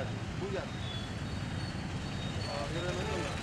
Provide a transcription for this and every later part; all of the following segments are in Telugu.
అది పూజ ఆ, ఇరవై మంది ఉన్నారు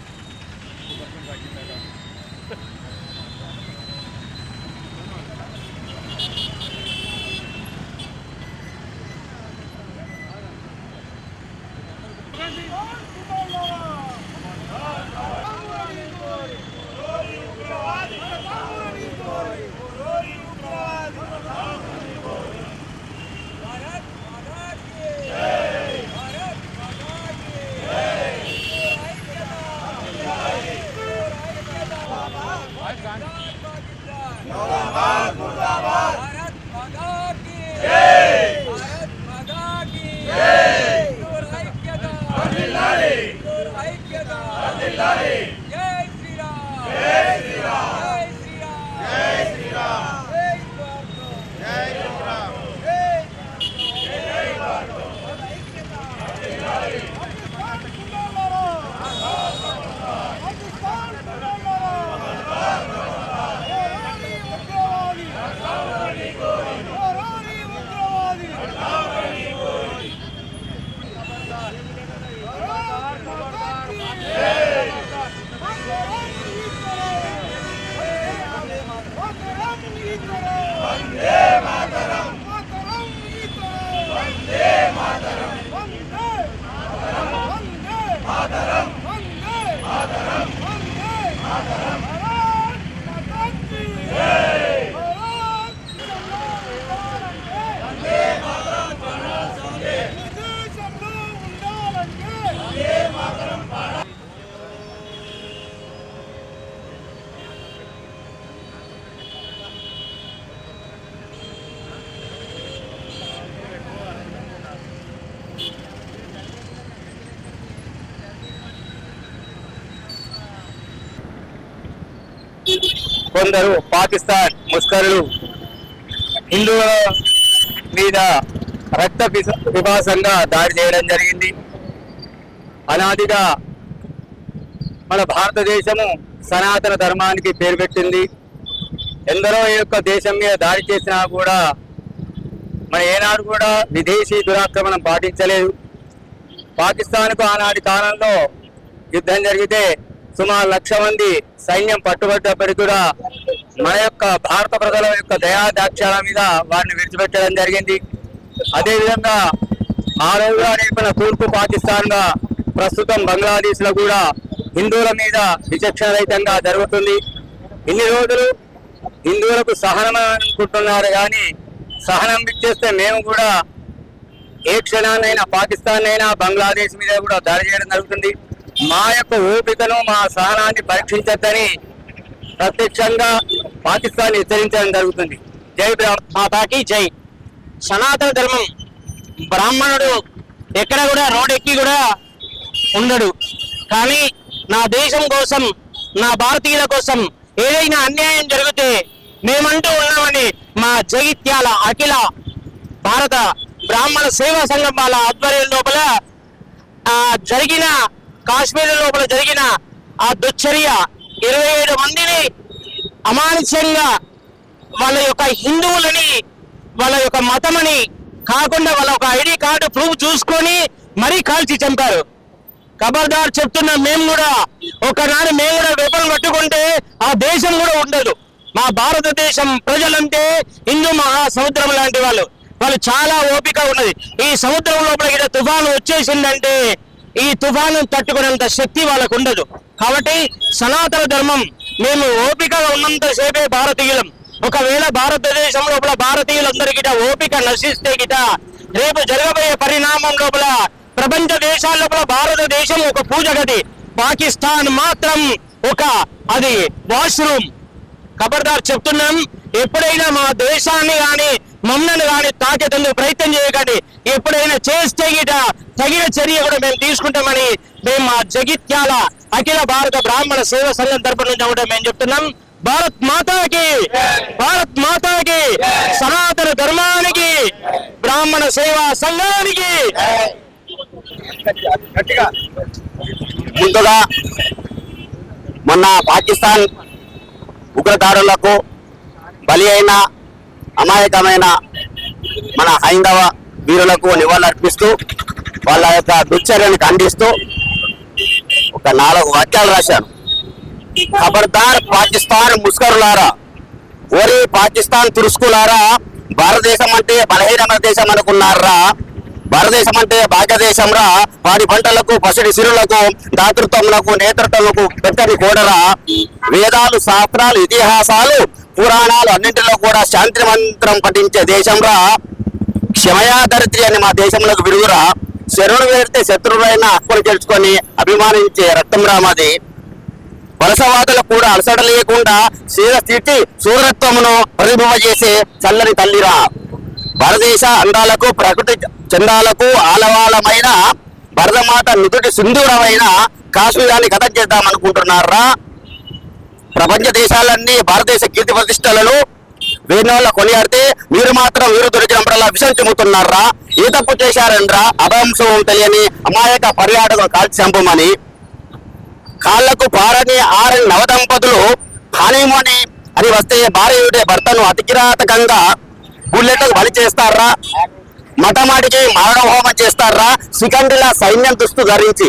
కొందరు పాకిస్తాన్ ముస్కరులు హిందువుల మీద రక్త విభాసంగా దాడి చేయడం జరిగింది. అనాదిగా మన భారతదేశము సనాతన ధర్మానికి పేరు పెట్టింది. ఎందరో ఈ యొక్క దేశం మీద దాడి చేసినా కూడా మన ఏనాడు కూడా విదేశీ దురాక్రమణం పాటించలేదు. పాకిస్తాన్కు ఆనాటి కాలంలో యుద్ధం జరిగితే సుమారు లక్ష మంది సైన్యం పట్టుబడ్డప్పటికీ కూడా మన యొక్క భారత ప్రజల యొక్క దయాదాక్షాల మీద వారిని విడిచిపెట్టడం జరిగింది. అదేవిధంగా ఆ రోజుగా నేర్పిన తూర్పు పాకిస్తాన్గా ప్రస్తుతం బంగ్లాదేశ్లో కూడా హిందువుల మీద విచక్షణ రహితంగా జరుగుతుంది. ఇన్ని రోజులు హిందువులకు సహనం అనుకుంటున్నారు కానీ సహనం ఇచ్చేస్తే మేము కూడా ఏ క్షణాన్నైనా పాకిస్తాన్ అయినా బంగ్లాదేశ్ మీద కూడా దాడి చేయడం జరుగుతుంది. మా యొక్క ఓపికను మా సహనాన్ని పరీక్షించద్దని ప్రత్యక్షంగా పాకిస్తాన్ హెచ్చరించడం జరుగుతుంది. జై మాతాకి జై. సనాతన ధర్మం బ్రాహ్మణుడు ఎక్కడ కూడా రోడెక్కి కూడా ఉండడు. కానీ నా దేశం కోసం నా భారతీయుల కోసం ఏదైనా అన్యాయం జరిగితే మేమంటూ ఉన్నామని మా జగిత్యాల అఖిల భారత బ్రాహ్మణ సేవా సంఘం వాళ్ళ ఆధ్వర్యం లోపల జరిగిన కాశ్మీర్ లోపల జరిగిన ఆ దుశ్చర్య ఇరవై ఏడు మందిని అమానుష్యంగా వాళ్ళ యొక్క హిందువులని వాళ్ళ యొక్క మతమని కాకుండా వాళ్ళ ఒక ఐడి కార్డు ప్రూఫ్ చూసుకొని మరీ కాల్చి చంపారు. ఖబర్దార్ చెప్తున్న మేము కూడా ఒకనాడు మేము కూడా వెపన్ పట్టుకుంటే ఆ దేశం కూడా ఉండదు. మా భారతదేశం ప్రజలంటే హిందూ మహాసముద్రం లాంటి వాళ్ళు. వాళ్ళు చాలా ఓపిక ఉన్నది. ఈ సముద్రం లోపల తుఫాను వచ్చేసిందంటే ఈ తుఫాను తట్టుకునేంత శక్తి వాళ్ళకు ఉండదు కాబట్టి సనాతన ధర్మం మేము ఓపికగా ఉన్నంత సేపే భారతీయులం. ఒకవేళ భారతదేశం లోపల భారతీయులందరి గిట ఓపిక నశిస్తే గిట రేపు జరగబోయే పరిణామం లోపల ప్రపంచ దేశాల లోపల భారతదేశం ఒక పూజ గది పాకిస్తాన్ మాత్రం ఒక అది వాష్రూమ్. ఖబర్దార్ చెప్తున్నాం ఎప్పుడైనా మా దేశాన్ని కానీ మమ్మల్ని కానీ తాకేటందుకు ప్రయత్నం చేయకండి. ఎప్పుడైనా చేస్తే గిట తగిన చర్య కూడా మేము తీసుకుంటామని మేము మా జగిత్యాల అఖిల భారత బ్రాహ్మణ సేవ సంఘం తరపు నుంచి కూడా మేము చెప్తున్నాం. భారత్ మాతాకి భారత్ మాతాకి సనాతన ధర్మానికి బ్రాహ్మణ సేవా సంఘానికి. ముందుగా మొన్న పాకిస్తాన్ ఉగ్రదారులకు బలి అయిన అమాయకమైన మన హైందవ వీరులకు నివాళులర్పిస్తూ వాళ్ళ యొక్క దుశ్చర్యను ఖండిస్తూ ఒక నాలుగు వాక్యాలు రాశాను ఖబర్దార్ పాకిస్తాన్ ముస్కరులారా ఓరి పాకిస్తాన్ తురుసుకులారా భారతదేశం అంటే బలహీనమైన దేశం అనుకున్నారా? భారతదేశం అంటే భాగ్యదేశం రా వారి పంటలకు పసిడి సిరులకు దాతృత్వములకు నేతృత్వములకు పెద్దది కూడరా? వేదాలు శాస్త్రాలు ఇతిహాసాలు పురాణాలు అన్నింటిలో కూడా శాంతి మంత్రం పఠించే దేశం రా క్షమయాధరిత్రి అని మా దేశంలోకి విరుగురా శరణు వేడితే శత్రువులైన హక్కులు గెలుచుకొని అభిమానించే రక్తం రామది వలసవాదులకు కూడా అలసట లేకుండా శీల స్థితి సూరత్వమును ప్రతిబింబజేసే చల్లని తల్లిరా. భారతదేశ అందాలకు ప్రకృతి చందాలకు ఆలవాలమైన భరతమాత నుదుటి సింధూరమైన కాశ్మీరాన్ని కథ చేద్దామనుకుంటున్నారా? ప్రపంచ దేశాలన్నీ భారతదేశ కీర్తి ప్రతిష్టలను వేణువుల కొనియాడితే మీరు మాత్రం వీరు దొరికినప్పుడల్లా విషం చెబుతున్నారా? ఏ తప్పు చేశారనరా అభంశం తెలియని అమాయక పర్యాటకులు కాల్చి చంపమని కాళ్ళకు పారని ఆరని నవదంపతులు హానిమోని అని వస్తే భార్య భర్తను అతికిరాతకంగా బుల్లెట్లకు బలి చేస్తారా? మటమాటికి మారణ హోమం చేస్తారా? సికండిలా సైన్యం దుస్తు ధరించి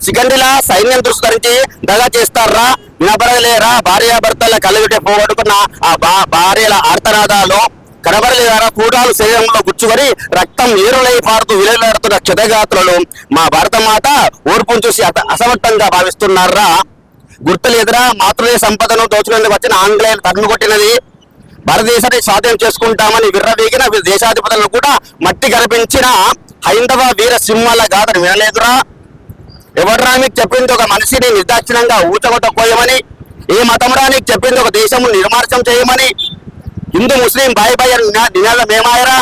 సికండిలా సైన్యం దృష్టి దగా చేస్తారా? వినపడలేరా? భార్యాభర్తల కలిగితే పోగొట్టుకున్న ఆ భా- భార్యల ఆర్తనాదాలు కనబడలేదారా? కూడాలు శరీరంలో గుచ్చుకొని రక్తం ఏరులై పారుతూ విలలాడుతున్న క్షతగాత్రులు మా భారతమాత ఓర్పును చూసి అసమర్థంగా భావిస్తున్నారా? గుర్తులేదురా? మాతృదేశ సంపదను దోచుకునేందుకు వచ్చిన ఆంగ్లేయులు తన్ను కొట్టినది భారతదేశాన్ని స్వాధీనం చేసుకుంటామని విర్రవీగిన దేశాధిపతులను కూడా మట్టి కనిపించిన హైందవ వీర సింహాల గాథను వినలేదురా? ఎవడ్రా మీకు చెప్పింది ఒక మనిషిని నిర్దాక్షిణంగా ఊచగొట్టకపోయమని? ఏ మతం చెప్పింది ఒక దేశము నిర్మార్జం చేయమని? హిందూ ముస్లిం బాయ్ బాయ్ అని నినాదం ఏమాయరా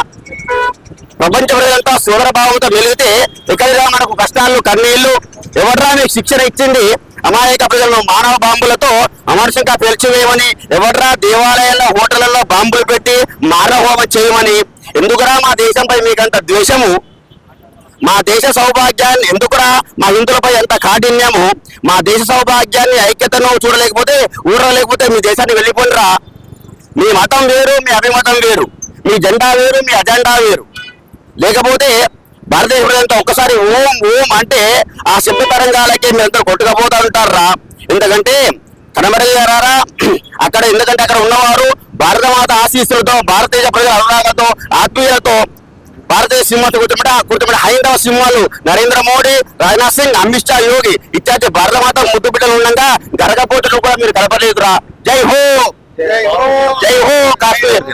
ప్రపంచ ప్రజలంతా సోదర భావంతో మెలిగితే ఎక్కడిరా మనకు కష్టాలు కన్నీళ్ళు ఎవడ్రా మీకు శిక్షణ ఇచ్చింది? అమాయక ప్రజలను మానవ బాంబులతో అమర్షంగా పేల్చివేయమని? ఎవడ్రా దేవాలయాల్లో హోటళ్ళలో బాంబులు పెట్టి మానవహోమం చేయమని? ఎందుకురా మా దేశంపై మీకంత ద్వేషము? మా దేశ సౌభాగ్యాన్ని ఎందుకురా మా హిందులపై ఎంత కాఠిన్యము? మా దేశ సౌభాగ్యాన్ని ఐక్యతను చూడలేకపోతే ఊరలేకపోతే మీ దేశాన్ని వెళ్ళిపోయినరా మీ మతం వేరు మీ అభిమతం వేరు. మీ జెండా వేరు మీ అజెండా వేరు. లేకపోతే భారతదేశ ప్రజలంతా ఒక్కసారి ఓం ఓం అంటే ఆ శబ్ద తరంగాలకి మీరంతా కొట్టుకపోతా ఉంటారా ఎందుకంటే కనబడలేరారా అక్కడ ఎందుకంటే అక్కడ ఉన్నవారు భారతమాత ఆశీస్సులతో భారతదేశ ప్రజల అనురాగంతో ఆత్మీయతతో భారతీయ సింహాలు గుర్తుపడ గుర్తుపడ హైందవ సింహాలు నరేంద్ర మోడీ రాజ్నాథ్ సింగ్ అమిత్ షా యోగి ఇత్యాది భారత మాత ముద్దు బిడ్డలు ఉండగా గరగపోటును కూడా మీరు కలపలేదురా జై హో! జై హో! కాశ్మీర్.